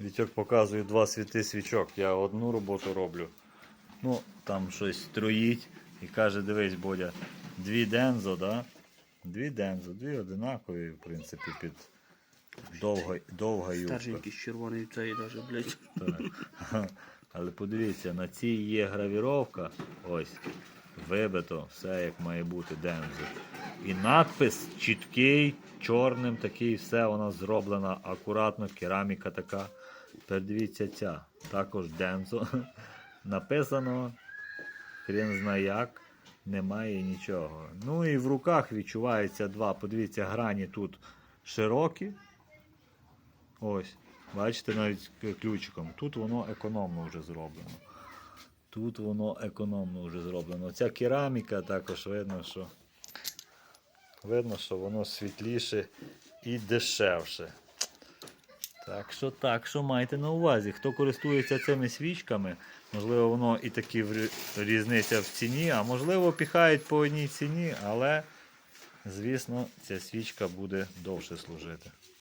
Вітьок показує два світи свічок. Я одну роботу роблю. Ну, там щось строїть і каже, дивись, Бодя, дві дензо, да? Дві дензо, дві одинакові, в принципі, під довга, довга юбка. Старшенький з червоний цей даже, блядь. Так. Але подивіться, на цій є гравіровка. Ось. Вибито, все як має бути Дензо. І надпис чіткий, чорним такий, все вона зроблена акуратно, кераміка така. Тепер дивіться ця. Також Дензо. Написано, хрен знає як, немає нічого. Ну і в руках відчувається два. Подивіться, грані тут широкі. Ось. Бачите, навіть ключиком. Тут воно економно вже зроблено. Тут воно економно вже зроблено. Ця кераміка також видно, що видно, що воно світліше і дешевше. Так що так, що майте на увазі. Хто користується цими свічками, можливо, воно і такі різниця в ціні, а можливо, піхають по одній ціні, але, звісно, ця свічка буде довше служити.